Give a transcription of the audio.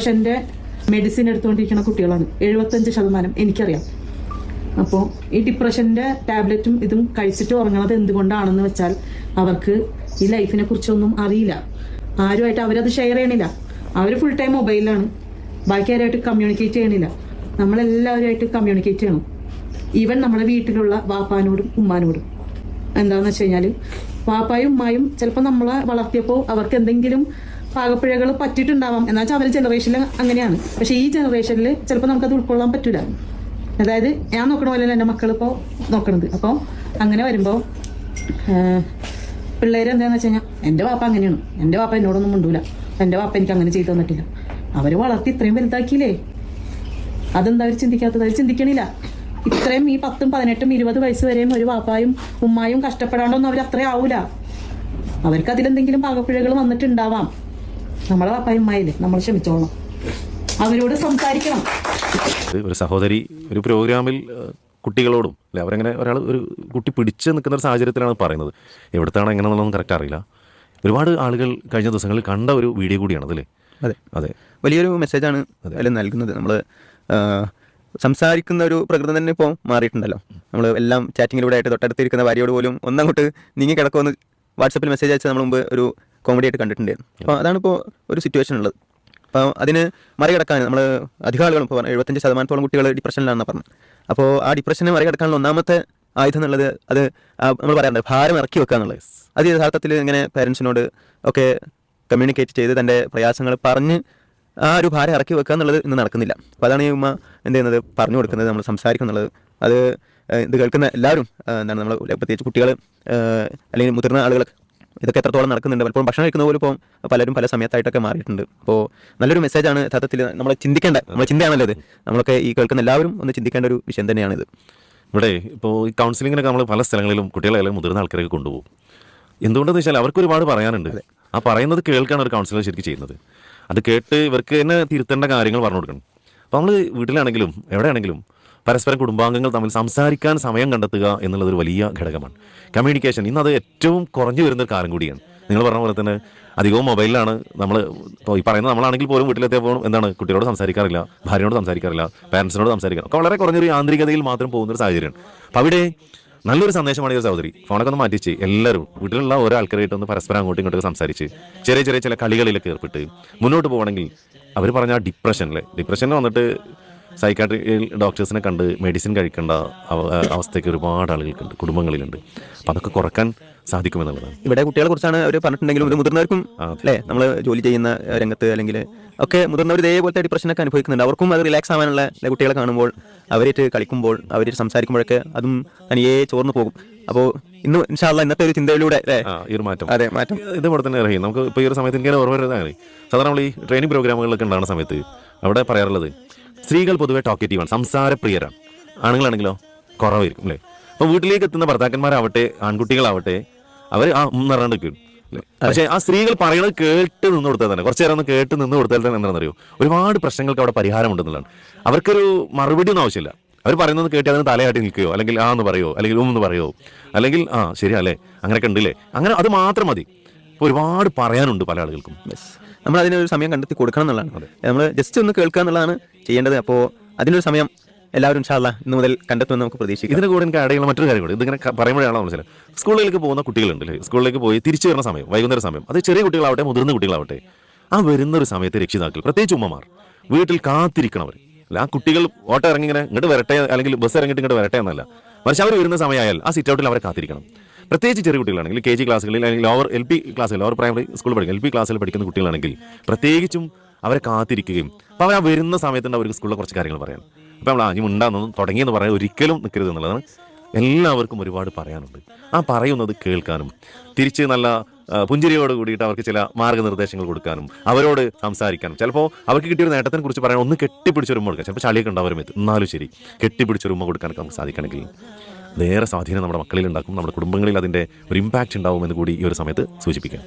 ഡിപ്രഷന്റെ medicine എടുത്തുകൊണ്ടിരിക്കുന്ന കുട്ടികളാണ്. എഴുപത്തഞ്ച് ശതമാനം എനിക്കറിയാം. അപ്പോൾ ഈ ഡിപ്രഷന്റെ ടാബ്ലറ്റും ഇതും കഴിച്ചിട്ട് ഉറങ്ങണത് എന്തുകൊണ്ടാണെന്ന് വെച്ചാൽ അവർക്ക് ഈ ലൈഫിനെ കുറിച്ചൊന്നും അറിയില്ല. ആരുമായിട്ട് അവരത് ഷെയർ ചെയ്യണില്ല. അവർ ഫുൾ ടൈം മൊബൈലിലാണ് ബാക്കി ആരുമായിട്ട് കമ്മ്യൂണിക്കേറ്റ് ചെയ്യണില്ല. നമ്മളെല്ലാവരുമായിട്ട് കമ്മ്യൂണിക്കേറ്റ് ചെയ്യണം. ഈവൻ നമ്മുടെ വീട്ടിലുള്ള വാപ്പാനോടും ഉമ്മാനോടും. എന്താണെന്ന് വെച്ച് കഴിഞ്ഞാൽ വാപ്പായും ഉമ്മായും ചിലപ്പോൾ നമ്മളെ വളർത്തിയപ്പോൾ അവർക്ക് എന്തെങ്കിലും പാകപ്പിഴകൾ പറ്റിയിട്ടുണ്ടാവാം. എന്നാൽ വെച്ചാൽ അവരുടെ ജനറേഷനിൽ അങ്ങനെയാണ്. പക്ഷേ ഈ ജനറേഷനിൽ ചിലപ്പോൾ നമുക്കത് ഉൾക്കൊള്ളാൻ പറ്റില്ല അതായത് ഞാൻ നോക്കണ പോലെയല്ല എന്റെ മക്കളിപ്പോൾ നോക്കണത്. അപ്പോൾ അങ്ങനെ വരുമ്പോൾ പിള്ളേർ എന്താണെന്ന് വെച്ച് കഴിഞ്ഞാൽ എന്റെ വാപ്പ അങ്ങനെയാണ്. എന്റെ വാപ്പ എന്നോടൊന്നും മുണ്ടൂല. എന്റെ വാപ്പ എനിക്ക് അങ്ങനെ ചെയ്തു തന്നിട്ടില്ല. അവർ വളർത്തി ഇത്രയും വലുതാക്കിയില്ലേ? അതെന്താ അവർ ചിന്തിക്കാത്തത്? അവർ ചിന്തിക്കണില്ല. ഇത്രയും ഈ പത്തും പതിനെട്ടും ഇരുപത് വയസ്സ് വരെയും ഒരു വാപ്പായും ഉമ്മായും കഷ്ടപ്പെടാണ്ടൊന്നും അവർ അത്രയും ആവൂല. അവർക്ക് അതിലെന്തെങ്കിലും പാകപ്പിഴകൾ വന്നിട്ടുണ്ടാവാം. നമ്മളെ പപ്പായും നമ്മൾ ക്ഷമിച്ചോളണം. അവരോട് സംസാരിക്കണം. ഒരു സഹോദരി ഒരു പ്രോഗ്രാമിൽ കുട്ടികളോടും അല്ലെ അവരങ്ങനെ ഒരാൾ ഒരു കുട്ടി പിടിച്ച് നിൽക്കുന്ന ഒരു സാഹചര്യത്തിലാണ് പറയുന്നത്. എവിടത്താണ് എങ്ങനെയാണെന്നുള്ളതൊന്നും കറക്റ്റ് അറിയില്ല. ഒരുപാട് ആളുകൾ കഴിഞ്ഞ ദിവസങ്ങളിൽ കണ്ട ഒരു വീഡിയോ കൂടിയാണ് അതല്ലേ? അതെ. അതെ. വലിയൊരു മെസ്സേജാണ് അതിൽ നൽകുന്നത്. നമ്മൾ സംസാരിക്കുന്ന ഒരു പ്രകൃതം തന്നെ ഇപ്പോൾ മാറിയിട്ടുണ്ടല്ലോ. നമ്മൾ എല്ലാം ചാറ്റിങ്ങിലൂടെ ആയിട്ട് തൊട്ടടുത്തിരിക്കുന്ന ഭാര്യയോട് പോലും ഒന്നങ്ങോട്ട് നീങ്ങി കിടക്കുമെന്ന് വാട്സപ്പിൽ മെസ്സേജ് അയച്ചാൽ നമ്മൾ മുമ്പ് ഒരു കോമഡി ആയിട്ട് കണ്ടിട്ടുണ്ടായിരുന്നു അപ്പോൾ അതാണ് ഇപ്പോൾ ഒരു സിറ്റുവേഷൻ ഉള്ളത്. അപ്പോൾ അതിന് മറികടക്കാൻ നമ്മൾ അധികം ആളുകളും ഇപ്പോൾ എഴുപത്തഞ്ച് ശതമാനത്തോളം കുട്ടികൾ ഡിപ്രഷനിലാണെന്ന് പറഞ്ഞു അപ്പോൾ ആ ഡിപ്രഷനെ മറികടക്കാനുള്ള ഒന്നാമത്തെ ആയുധം എന്നുള്ളത് അത് നമ്മൾ പറയാറുണ്ട് ഭാരം ഇറക്കി വെക്കുക എന്നുള്ളത്. അത് യഥാർത്ഥത്തിൽ ഇങ്ങനെ പേരൻസിനോട് ഒക്കെ കമ്മ്യൂണിക്കേറ്റ് ചെയ്ത് തന്റെ പ്രയാസങ്ങൾ പറഞ്ഞ് ആ ഒരു ഭാരം ഇറക്കി വെക്കുക എന്നുള്ളത് ഇന്ന് നടക്കുന്നില്ല. അപ്പോൾ അതാണ് ഈ ഉമ്മ എന്ത് ചെയ്യുന്നത്? പറഞ്ഞു കൊടുക്കുന്നത് നമ്മൾ സംസാരിക്കുന്നുള്ളത് അത് ഇത് കേൾക്കുന്ന എല്ലാവരും എന്താണ് നമ്മൾ പ്രത്യേകിച്ച് കുട്ടികൾ അല്ലെങ്കിൽ മുതിർന്ന ആളുകളൊക്കെ ഇതൊക്കെ എത്രത്തോളം നടക്കുന്നുണ്ട് പലപ്പോഴും ഭക്ഷണം കഴിക്കുന്ന പോലും ഇപ്പോൾ പലരും പല സമയത്തായിട്ടൊക്കെ മാറിയിട്ടുണ്ട്. അപ്പോൾ നല്ലൊരു മെസ്സേജാണ് യഥാർത്ഥത്തിൽ നമ്മൾ ചിന്തിക്കേണ്ട നമ്മൾ ചിന്തയാണല്ലോ ഇത്. നമ്മളൊക്കെ ഈ കേൾക്കുന്ന എല്ലാവരും ഒന്ന് ചിന്തിക്കേണ്ട ഒരു വിഷയം തന്നെയാണിത്. ഇവിടെ ഇപ്പോൾ ഈ കൗൺസിലിങ്ങിനൊക്കെ നമ്മൾ പല സ്ഥലങ്ങളിലും കുട്ടികളെ മുതിർന്ന ആൾക്കാരൊക്കെ കൊണ്ടുപോകും. എന്തുകൊണ്ടെന്ന് വെച്ചാൽ അവർക്ക് ഒരുപാട് പറയാനുണ്ട്. ആ പറയുന്നത് കേൾക്കാണ് ഒരു കൗൺസിലർ ശരിക്കും ചെയ്യുന്നത്. അത് കേട്ട് ഇവർക്ക് തന്നെ തിരുത്തേണ്ട കാര്യങ്ങൾ പറഞ്ഞു കൊടുക്കണം. അപ്പോൾ നമ്മൾ വീട്ടിലാണെങ്കിലും എവിടെയാണെങ്കിലും പരസ്പരം കുടുംബാംഗങ്ങൾ തമ്മിൽ സംസാരിക്കാൻ സമയം കണ്ടെത്തുക എന്നുള്ളത് ഒരു വലിയ ഘടകമാണ്. കമ്മ്യൂണിക്കേഷൻ ഇന്ന് അത് ഏറ്റവും കുറഞ്ഞു വരുന്ന ഒരു കാലം കൂടിയാണ്. നിങ്ങൾ പറഞ്ഞ പോലെ തന്നെ അധികവും മൊബൈലിലാണ് നമ്മൾ ഇപ്പോൾ ഈ പറയുന്ന നമ്മളാണെങ്കിൽ പോലും പോകും എന്താണ് കുട്ടികളോട് സംസാരിക്കാറില്ല ഭാര്യയോട് സംസാരിക്കാറില്ല പാരൻസിനോട് സംസാരിക്കാറില്ല. ഒക്കെ വളരെ കുറഞ്ഞൊരു യാന്ത്രികതയിൽ മാത്രം പോകുന്ന ഒരു സാഹചര്യമാണ്. അപ്പോൾ അവിടെ നല്ലൊരു സന്ദേശമാണ് ഈ സഹോദരി. ഫോണൊക്കെ ഒന്ന് മാറ്റിച്ച് എല്ലാവരും വീട്ടിലുള്ള ഓരോ ആൾക്കാരായിട്ട് ഒന്ന് പരസ്പരം അങ്ങോട്ടും ഇങ്ങോട്ടും സംസാരിച്ച് ചെറിയ ചെറിയ ചില കളികളിലൊക്കെ ഏർപ്പെട്ട് മുന്നോട്ട് പോകണമെങ്കിൽ അവർ പറഞ്ഞ ഡിപ്രഷനിലെ ഡിപ്രഷനിൽ വന്നിട്ട് സൈക്കാട്രി ഡോക്ടേഴ്സിനെ കണ്ട് മെഡിസിൻ കഴിക്കേണ്ട അവ- അവസ്ഥയ്ക്ക് ഒരുപാട് ആളുകൾക്കുണ്ട് കുടുംബങ്ങളിലുണ്ട്. അപ്പം അതൊക്കെ കുറയ്ക്കാൻ സാധിക്കുമെന്നുള്ളതാണ്. ഇവിടെ കുട്ടികളെ കുറിച്ചാണ് അവർ പറഞ്ഞിട്ടുണ്ടെങ്കിലും ഇത് മുതിർന്നവർക്കും അല്ലേ? നമ്മൾ ജോലി ചെയ്യുന്ന രംഗത്ത് അല്ലെങ്കിൽ ഒക്കെ മുതിർന്നവർ ഇതേപോലത്തെ ഡിപ്രഷനൊക്കെ അനുഭവിക്കുന്നുണ്ട്. അവർക്കും അത് റിലാക്സ് ആവാനുള്ള കുട്ടികളെ കാണുമ്പോൾ അവരായിട്ട് കളിക്കുമ്പോൾ അവരായിട്ട് സംസാരിക്കുമ്പോഴൊക്കെ അതും തനിയേ ചോർന്നു പോകും. അപ്പോൾ ഇന്ന് ഇൻഷാല്ല ഇന്നത്തെ ഒരു ചിന്തയിലൂടെ ഈ ഒരു മാറ്റം. അതെ മാറ്റം. ഇതുപോലെ തന്നെ അറിയാം നമുക്ക് ഇപ്പോൾ ഈ ഒരു സമയത്ത് എനിക്ക് ഓർമ്മ വരുന്നതാണ് സാധാരണ നമ്മൾ ഈ ട്രെയിനിങ് പ്രോഗ്രാമുകളിലൊക്കെ ഉണ്ടാകുന്ന സമയത്ത് അവിടെ പറയാറുള്ളത് സ്ത്രീകൾ പൊതുവെ ടോക്കറ്റീവാണ് സംസാരപ്രിയരാണ്. ആണുങ്ങളാണെങ്കിലോ? കുറവായിരിക്കും അല്ലേ? അപ്പോൾ വീട്ടിലേക്ക് എത്തുന്ന ഭർത്താക്കന്മാരാവട്ടെ ആൺകുട്ടികളാവട്ടെ അവർ ആ നിറണ്ട് അല്ലേ? പക്ഷേ ആ സ്ത്രീകൾ പറയുന്നത് കേട്ട് നിന്ന് കൊടുത്താൽ തന്നെ കുറച്ചു നേരം ഒന്ന് കേട്ട് നിന്ന് കൊടുത്താൽ തന്നെ എന്താണെന്നറിയോ? ഒരുപാട് പ്രശ്നങ്ങൾക്ക് അവിടെ പരിഹാരം ഉണ്ടെന്നുള്ളതാണ് അവർക്കൊരു മറുപടി ഒന്നും ആവശ്യമില്ല. അവർ പറയുന്നത് കേട്ടി അതിന് തലയാട്ടി നിൽക്കുകയോ അല്ലെങ്കിൽ ആ എന്ന് പറയോ അല്ലെങ്കിൽ ഉം എന്ന് പറയോ അല്ലെങ്കിൽ ആ ശരിയല്ലേ അങ്ങനെയൊക്കെ ഉണ്ടല്ലേ? അങ്ങനെ അത് മാത്രം മതി. ഒരുപാട് പറയാനുണ്ട് പല ആളുകൾക്കും. നമ്മൾ അതിനൊരു സമയം കണ്ടെത്തി കൊടുക്കണം എന്നുള്ളതാണ്. നമ്മൾ ജസ്റ്റ് ഒന്ന് കേൾക്കുക എന്നുള്ളതാണ് ചെയ്യേണ്ടത്. അപ്പോൾ അതിനൊരു സമയം എല്ലാവരും ഇൻഷാല്ല ഇന്ന് മുതൽ കണ്ടെത്തുമെന്ന് നമുക്ക് പ്രതീക്ഷിക്കാം. ഇതിന് കൂടെ എനിക്ക് അടയുള്ള മറ്റൊരു കാര്യം കൂടി ഇതിങ്ങനെ പറയുമ്പോഴാണ് മനസ്സിലായി സ്കൂളിലേക്ക് പോകുന്ന കുട്ടികളുണ്ട് അല്ലേ? സ്കൂളിലേക്ക് പോയി തിരിച്ചു വരുന്ന സമയം വൈകുന്നേര സമയം അത് ചെറിയ കുട്ടികളാവട്ടെ മുതിർന്ന കുട്ടികളാവട്ടെ ആ വരുന്ന ഒരു സമയത്ത് രക്ഷിതാക്കൾ പ്രത്യേകിച്ച് ഉമ്മമാർ വീട്ടിൽ കാത്തിരിക്കണവർ അല്ല ആ കുട്ടികൾ ഓട്ടോ ഇറങ്ങി ഇങ്ങനെ ഇങ്ങോട്ട് വരട്ടെ അല്ലെങ്കിൽ ബസ് ഇറങ്ങിയിട്ട് ഇങ്ങോട്ട് വരട്ടെ എന്നല്ല. മറിച്ച് അവർ വരുന്ന സമയമായാൽ ആ സിറ്റ് ഔട്ടിൽ അവരെ കാത്തിരിക്കണം. പ്രത്യേകിച്ച് ചെറിയ കുട്ടികളാണെങ്കിൽ കെ ജി ക്ലാസ്സുകളിൽ അല്ലെങ്കിൽ ലോവർ എൽ പി ക്ലാസ്സിൽ ലോവർ പ്രൈമറി സ്കൂളിൽ പഠിക്കും എൽ പി ക്ലാസ്സിൽ പഠിക്കുന്ന കുട്ടികളാണെങ്കിൽ പ്രത്യേകിച്ചും അവരെ കാത്തിരിക്കുകയും അപ്പോൾ അവർ ആ വരുന്ന സമയത്തുണ്ട് അവർക്ക് സ്കൂളിലെ കുറച്ച് കാര്യങ്ങൾ പറയാൻ. അപ്പോൾ നമ്മൾ ആദ്യം ഉണ്ടാകുന്നതും തുടങ്ങിയെന്ന് പറയാൻ ഒരിക്കലും നിൽക്കരുത് എന്നുള്ളതാണ് എല്ലാവർക്കും ഒരുപാട് പറയാനുണ്ട്. ആ പറയുന്നത് കേൾക്കാനും തിരിച്ച് നല്ല പുഞ്ചിരിയോട് കൂടിയിട്ട് അവർക്ക് ചില മാർഗനിർദ്ദേശങ്ങൾ കൊടുക്കാനും അവരോട് സംസാരിക്കാനും. ചിലപ്പോൾ അവർക്ക് കിട്ടിയൊരു നേട്ടത്തിനെ കുറിച്ച് പറയാൻ ഒന്ന് കെട്ടിപ്പിടിച്ചൊരു ഉമ്മ കൊടുക്കാം. ചിലപ്പോൾ ചളിയൊക്കെ ഉണ്ടാവും എന്നാലും ശരി കെട്ടിപ്പിടിച്ചൊരു കൊടുക്കാൻ നമുക്ക് സാധിക്കണമെങ്കിൽ വേറെ സ്വാധീനം നമ്മുടെ മക്കളിൽ ഉണ്ടാക്കും നമ്മുടെ കുടുംബങ്ങളിൽ അതിന്റെ ഒരു ഇമ്പാക്റ്റ് ഉണ്ടാവും എന്ന് കൂടി ഈ ഒരു സമയത്ത് സൂചിപ്പിക്കാം.